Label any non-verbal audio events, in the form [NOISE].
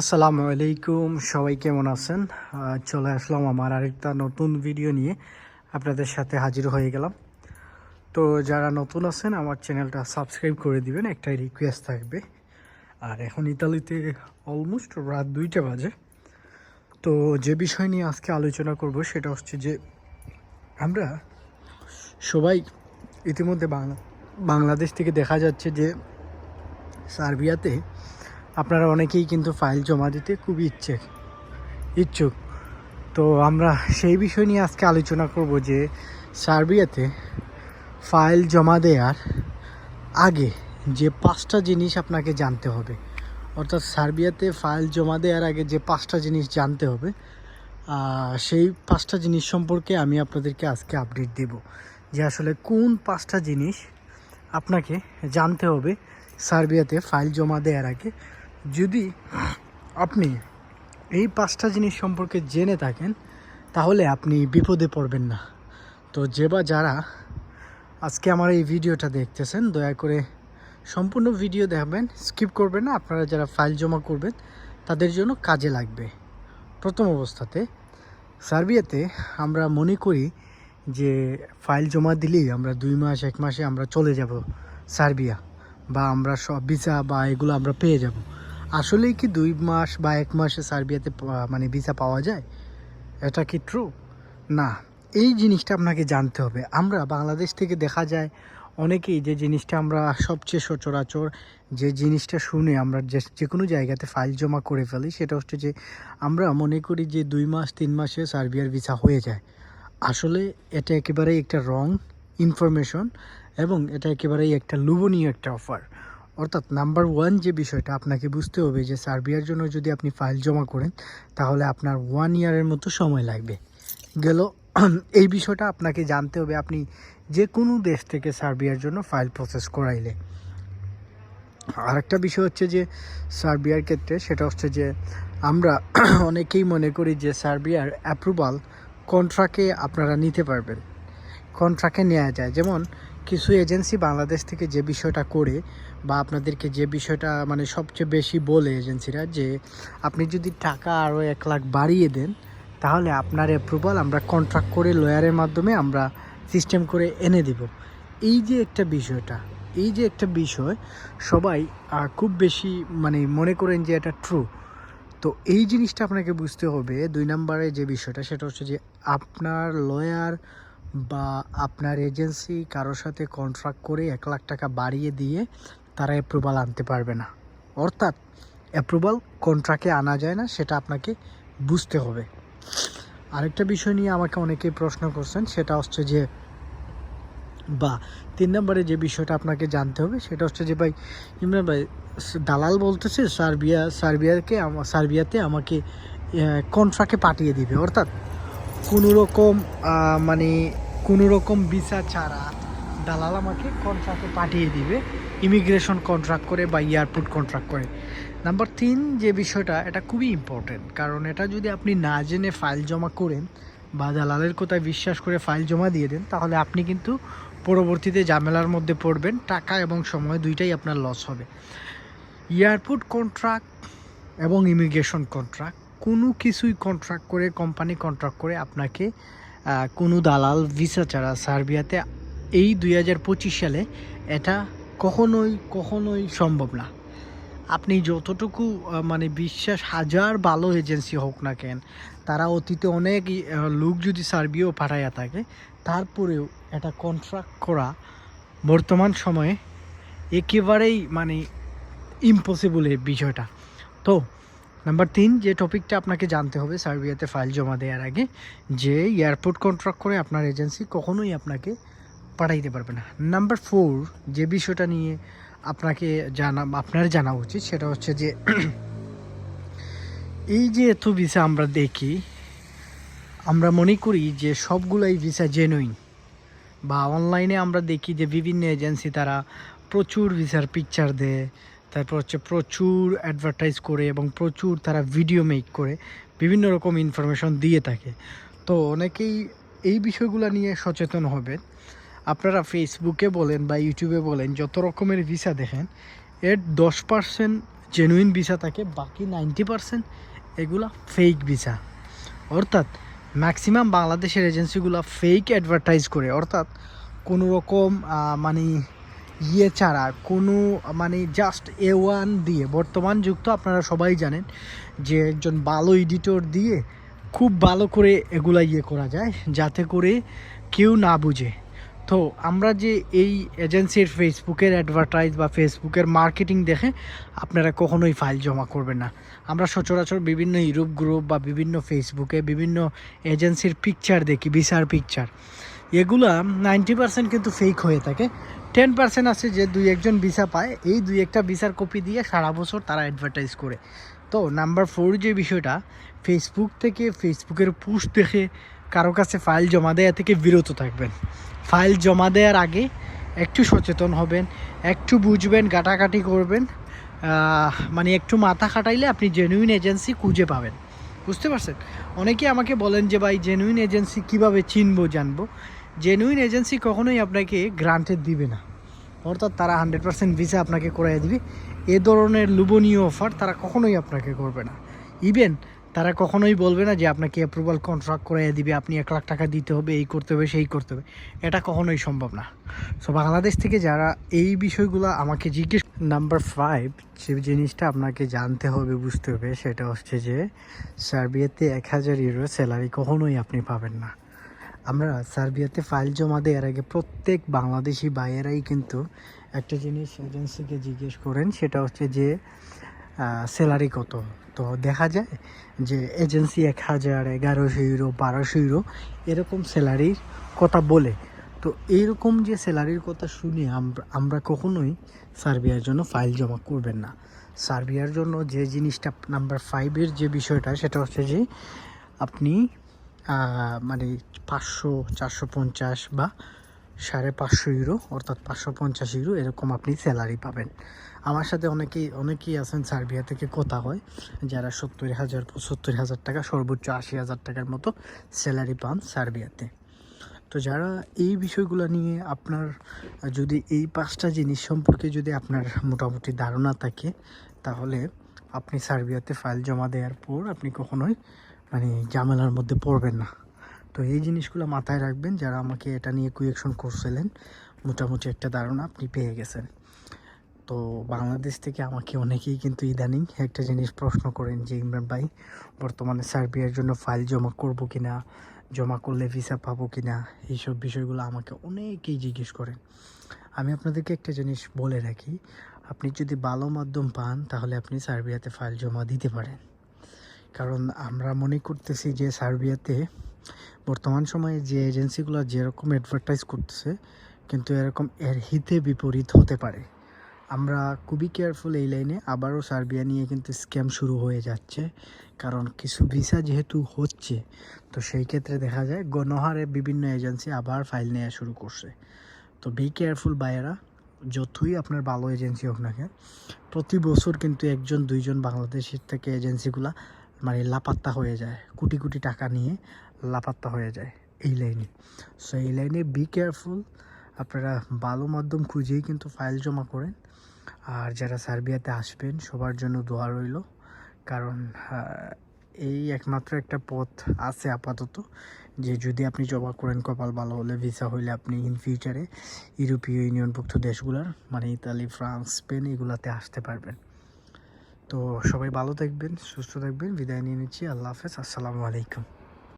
আসসালামু আলাইকুম, সবাই কেমন আছেন? চলে আসলাম আমার আরেকটা নতুন ভিডিও নিয়ে। আপনাদের সাথে হাজির হয়ে গেলাম। তো যারা নতুন আছেন, আমার চ্যানেলটা সাবস্ক্রাইব করে দিবেন, একটাই রিকোয়েস্ট থাকবে। আর এখন ইতালিতে অলমোস্ট রাত দুইটা বাজে। তো যে বিষয় নিয়ে আজকে আলোচনা করব, সেটা হচ্ছে যে আমরা সবাই ইতিমধ্যে বাংলা বাংলাদেশ থেকে দেখা যাচ্ছে যে সার্বিয়াতে আপনারা অনেকেই কিন্তু ফাইল জমা দিতে খুবই ইচ্ছে ইচ্ছুক। তো আমরা সেই বিষয় নিয়ে আজকে আলোচনা করব যে সার্বিয়াতে ফাইল জমা দেওয়ার আগে যে পাঁচটা জিনিস আপনাকে জানতে হবে, অর্থাৎ সার্বিয়াতে ফাইল জমা দেওয়ার আগে যে পাঁচটা জিনিস জানতে হবে সেই পাঁচটা জিনিস সম্পর্কে আমি আপনাদেরকে আজকে আপডেট দেব যে আসলে কোন পাঁচটা জিনিস আপনাকে জানতে হবে সার্বিয়াতে ফাইল জমা দেওয়ার আগে। যদি আপনি এই পাঁচটা জিনিস সম্পর্কে জেনে থাকেন, তাহলে আপনি বিপদে পড়বেন না। তো যে বা যারা আজকে আমার এই ভিডিওটা দেখতেছেন, দয়া করে সম্পূর্ণ ভিডিও দেখবেন, স্কিপ করবেন না। আপনারা যারা ফাইল জমা করবেন, তাদের জন্য কাজে লাগবে। প্রথম অবস্থাতে, সার্বিয়াতে আমরা মনে করি যে ফাইল জমা দিলেই আমরা দুই মাস, এক মাসে আমরা চলে যাব সার্বিয়া, বা আমরা সব ভিসা বা এগুলো আমরা পেয়ে যাব। আসলেই কি দুই মাস বা এক মাসে সার্বিয়াতে মানে ভিসা পাওয়া যায়? এটা কি ট্রু না। এই জিনিসটা আপনাকে জানতে হবে। আমরা বাংলাদেশ থেকে দেখা যায় অনেকেই যে জিনিসটা আমরা সবচেয়ে সচরাচর যে জিনিসটা শুনে আমরা যে যে কোনো জায়গাতে ফাইল জমা করে ফেলি, সেটা হচ্ছে যে আমরা মনে করি যে দুই মাস, তিন মাসে সার্বিয়ার ভিসা হয়ে যায়। আসলে এটা একেবারেই একটা রং ইনফরমেশন এবং এটা একেবারেই একটা লোভনীয় একটা অফার অর্থাৎ নাম্বার ওয়ান যে বিষয়টা আপনাকে বুঝতে হবে যে সার্বিয়ার জন্য যদি আপনি ফাইল জমা করেন, তাহলে আপনার ওয়ান ইয়ারের মতো সময় লাগবে। গেল, [CLEARS THROAT] এই বিষয়টা আপনাকে জানতে হবে আপনি যে কোনো দেশ থেকে সার্বিয়ার জন্য ফাইল প্রসেস করাইলে। আরেকটা বিষয় হচ্ছে যে সার্বিয়ার ক্ষেত্রে সেটা হচ্ছে যে আমরা [CLEARS THROAT] অনেকেই মনে করি যে সার্বিয়ার অ্যাপ্রুভাল কন্ট্রাক্টে আপনারা নিতে পারবেন। কন্ট্রাক্টে নেওয়া যায়। যেমন কিছু এজেন্সি বাংলাদেশ থেকে যে বিষয়টা করে বা আপনাদেরকে যে বিষয়টা মানে সবচেয়ে বেশি বলে এজেন্সিরা যে আপনি যদি টাকা আরও এক লাখ বাড়িয়ে দেন, তাহলে আপনার অ্যাপ্রুভাল আমরা কন্ট্রাক্ট করে লয়ারের মাধ্যমে আমরা সিস্টেম করে এনে দেব। এই যে একটা বিষয়টা, এই যে একটা বিষয়, সবাই খুব বেশি মানে মনে করেন যে এটা ট্রু তো এই জিনিসটা আপনাকে বুঝতে হবে, দুই নম্বরে যে বিষয়টা, সেটা হচ্ছে যে আপনার লয়ার বা আপনার এজেন্সি কারোর সাথে কন্ট্রাক্ট করে এক লাখ টাকা বাড়িয়ে দিয়ে তারা অ্যাপ্রুভাল আনতে পারবে না। অর্থাৎ অ্যাপ্রুভাল কন্ট্রাক্টে আনা যায় না, সেটা আপনাকে বুঝতে হবে। আরেকটা বিষয় নিয়ে আমাকে অনেকেই প্রশ্ন করছেন, সেটা হচ্ছে যে, বা তিন নম্বরে যে বিষয়টা আপনাকে জানতে হবে, সেটা হচ্ছে যে ভাই, ইমরান ভাই, দালাল বলতেছে সার্বিয়া, সার্বিয়াকে সার্বিয়াতে আমাকে কন্ট্রাক্টে পাঠিয়ে দিবে। অর্থাৎ কোনো রকম মানে কোনো রকম ভিসা ছাড়া দালাল আমাকে কন্ট্রাক্টে পাঠিয়ে দিবে ইমিগ্রেশন কন্ট্রাক্ট করে বা এয়ারপোর্ট কন্ট্রাক্ট করে। নাম্বার তিন যে বিষয়টা, এটা খুবই ইম্পর্টেন্ট কারণ এটা যদি আপনি না জেনে ফাইল জমা করেন বা দালালের কোথায় বিশ্বাস করে ফাইল জমা দিয়ে দেন, তাহলে আপনি কিন্তু পরবর্তীতে ঝামেলার মধ্যে পড়বেন, টাকা এবং সময় দুইটাই আপনার লস হবে। এয়ারপোর্ট কন্ট্রাক্ট এবং ইমিগ্রেশন কন্ট্রাক্ট কোনো কিছুই কন্ট্রাক্ট করে কোম্পানি কন্ট্রাক্ট করে আপনাকে কোনো দালাল ভিসা ছাড়া সার্বিয়াতে, এই দুই হাজার পঁচিশ সালে এটা কখনোই কখনোই সম্ভব না। আপনি যতটুকু মানে বিশ্বাস, হাজার ভালো এজেন্সি হোক না কেন, তারা অতীতে অনেক লোক যদি সার্বিয়াও পাঠাইয়া থাকে, তারপরেও এটা কন্ট্রাক্ট করা বর্তমান সময়ে একেবারেই মানে ইম্পসিবল এই বিষয়টা। তো নাম্বার তিন, যে টপিকটা আপনাকে জানতে হবে, সার্বিয়াতে ফাইল জমা দেওয়ার আগে, যে এয়ারপোর্ট কন্ট্রাক্ট করে আপনার এজেন্সি কখনোই আপনাকে পাঠাইতে পারবে না। নাম্বার ফোর যে বিষয়টা নিয়ে আপনাকে জানা, আপনার জানা উচিত, সেটা হচ্ছে যে, [CLEARS THROAT] এই যে এত ভিসা আমরা দেখি, আমরা মনে করি যে সবগুলাই ভিসা জেনুইন বা অনলাইনে আমরা দেখি যে বিভিন্ন এজেন্সি তারা প্রচুর ভিসার পিকচার দেয় তারপর হচ্ছে প্রচুর অ্যাডভার্টাইজ করে এবং প্রচুর তারা ভিডিও মেক করে, বিভিন্ন রকম ইনফরমেশন দিয়ে থাকে। তো অনেকেই এই বিষয়গুলো নিয়ে সচেতন হবেন। আপনারা ফেসবুকে বলেন বা ইউটিউবে বলেন, যত রকমের ভিসা দেখেন, এর দশ পার্সেন্ট জেনুইন ভিসা থাকে, বাকি নাইনটি পার্সেন্ট এগুলা ফেক ভিসা অর্থাৎ ম্যাক্সিমাম বাংলাদেশের এজেন্সিগুলো ফেক অ্যাডভার্টাইজ করে। অর্থাৎ কোনো রকম মানে ইয়ে ছাড়া কোনো মানে জাস্ট এ ওয়ান দিয়ে, বর্তমান যুগ তো আপনারা সবাই জানেন যে একজন ভালো এডিটর দিয়ে খুব ভালো করে এগুলা ইয়ে করা যায়, যাতে করে কেউ না বুঝে। তো আমরা যে এই এজেন্সির ফেসবুকের অ্যাডভার্টাইজ বা ফেসবুকের মার্কেটিং দেখে আপনারা কখনোই ফাইল জমা করবেন না। আমরা সচরাচর বিভিন্ন ইউরোপ গ্রুপ বা বিভিন্ন ফেসবুকে বিভিন্ন এজেন্সির পিকচার দেখি ভিসার পিকচার এগুলা নাইনটি পার্সেন্ট কিন্তু ফেক হয়ে থাকে। টেন পার্সেন্ট আছে যে দুই একজন ভিসা পায়, এই দুই একটা ভিসার কপি দিয়ে সারা বছর তারা অ্যাডভার্টাইজ করে। তো নাম্বার ফোর যে বিষয়টা ফেসবুক থেকে ফেসবুকের পোস্ট দেখে কারও কাছে ফাইল জমা দেওয়া থেকে বিরত থাকবেন। ফাইল জমা দেওয়ার আগে একটু সচেতন হবেন, একটু বুঝবেন গাটাগাটি করবেন মানে একটু মাথা খাটাইলে আপনি জেনুইন এজেন্সি খুঁজে পাবেন। বুঝতে পারছেন? অনেকে আমাকে বলেন যে, ভাই জেনুইন এজেন্সি কীভাবে চিনবো, জানব? জেনুইন এজেন্সি কখনোই আপনাকে গ্রান্টেড দিবে না। অর্থাৎ তারা হান্ড্রেড পার্সেন্ট ভিসা আপনাকে করাই দিবে। এ ধরনের লোভনীয় অফার তারা কখনোই আপনাকে করবে না। ইভেন তারা কখনোই বলবে না যে আপনাকে অ্যাপ্রুভাল কন্ট্রাক্ট করাই দিবে, আপনি এক লাখ টাকা দিতে হবে, এই করতে হবে, সেই করতে হবে। এটা কখনোই সম্ভব না। সো বাংলাদেশ থেকে যারা এই বিষয়গুলো আমাকে জিজ্ঞেস নাম্বার ফাইভ যে জিনিসটা আপনাকে জানতে হবে, বুঝতে হবে, সেটা হচ্ছে যে সার্বিয়াতে এক হাজার ইউরো স্যালারি কখনোই আপনি পাবেন না। আমরা সার্বিয়াতে ফাইল জমা দেওয়ার আগে প্রত্যেক বাংলাদেশি ভাইয়েরাই কিন্তু একটা জিনিস এজেন্সিকে জিজ্ঞেস করেন, সেটা হচ্ছে যে স্যালারি কত? তো দেখা যায় যে এজেন্সি এক হাজার এগারোশো ইউরো বারোশো ইউরো, এরকম স্যালারির কথা বলে। তো এইরকম যে স্যালারির কথা শুনে আমরা কখনোই সার্বিয়ার জন্য ফাইল জমা করবেন না। সার্বিয়ার জন্য যে জিনিসটা নাম্বার ফাইভের যে বিষয়টা, সেটা হচ্ছে যে আপনি মানে পাঁচশো, চারশো পঞ্চাশ বা সাড়ে পাঁচশো ইউরো অর্থাৎ পাঁচশো পঞ্চাশ ইউরো এরকম আপনি স্যালারি পাবেন। আমার সাথে অনেকেই অনেকেই আছেন সার্বিয়া থেকে কথা হয়, যারা সত্তর হাজার, পঁচাত্তর হাজার টাকা, সর্বোচ্চ আশি হাজার টাকার মতো স্যালারি পান সার্বিয়াতে। তো যারা এই বিষয়গুলো নিয়ে আপনার, যদি এই পাঁচটা জিনিস সম্পর্কে যদি আপনার মোটামুটি ধারণা থাকে, তাহলে আপনি সার্বিয়াতে ফাইল জমা দেওয়ার পর আপনি কখনোই মানে ঝামেলার মধ্যে পড়বেন না। তো এই জিনিসগুলো মাথায় রাখবেন যারা আমাকে এটা নিয়ে কুয়েকশন করছিলেন। মোটামুটি একটা ধারণা আপনি পেয়ে গেছেন। তো বাংলাদেশ থেকে আমাকে অনেকেই কিন্তু ইদানিং একটা জিনিস প্রশ্ন করেন যে, ইমরান ভাই, বর্তমানে সার্বিয়ার জন্য ফাইল জমা করব কি না জমা করলে ভিসা পাবো কি না এইসব বিষয়গুলো আমাকে অনেকেই জিজ্ঞেস করেন। আমি আপনাদেরকে একটা জিনিস বলে রাখি, আপনি যদি ভালো মাধ্যম পান তাহলে আপনি সার্বিয়াতে ফাইল জমা দিতে পারেন। কারণ আমরা মনে করতেছি যে সার্বিয়াতে বর্তমান সময়ে যে এজেন্সিগুলো যেরকম অ্যাডভার্টাইজ করতেছে, কিন্তু এরকম এর হিতে বিপরীত হতে পারে। আমরা খুবই কেয়ারফুল এই লাইনে আবারও সার্বিয়া নিয়ে কিন্তু স্ক্যাম শুরু হয়ে যাচ্ছে। কারণ কিছু ভিসা যেহেতু হচ্ছে, তো সেই ক্ষেত্রে দেখা যায় গণহারে বিভিন্ন এজেন্সি আবার ফাইল নেওয়া শুরু করছে। তো বি কেয়ারফুল বাইরা যতই আপনার ভালো এজেন্সি হোক না কেন, প্রতি বছর কিন্তু একজন, দুইজন বাংলাদেশের থেকে এজেন্সিগুলা মানে লাপাত্তা হয়ে যায়, কোটি কোটি টাকা নিয়ে লাপাত্তা হয়ে যায় এই লাইনে সো এই লাইনে বি কেয়ারফুল আপনারা ভালো মাধ্যম খুঁজেই কিন্তু ফাইল জমা করেন। আর যারা সার্বিয়াতে আসবেন, সবার জন্য দোয়া রইল। কারণ এই একমাত্র একটা পথ আছে আপাতত, যে যদি আপনি জমা করেন কপাল ভালো হলে ভিসা হইলে আপনি ইন ফিউচারে ইউরোপীয় ইউনিয়নভুক্ত দেশগুলোর মানে ইতালি ফ্রান্স স্পেন এগুলাতে আসতে পারবেন। তো সবাই ভালো থাকবেন সুস্থ থাকবেন। বিদায় নিয়ে নিচ্ছি। আল্লাহ হাফেজ। আসসালামু আলাইকুম।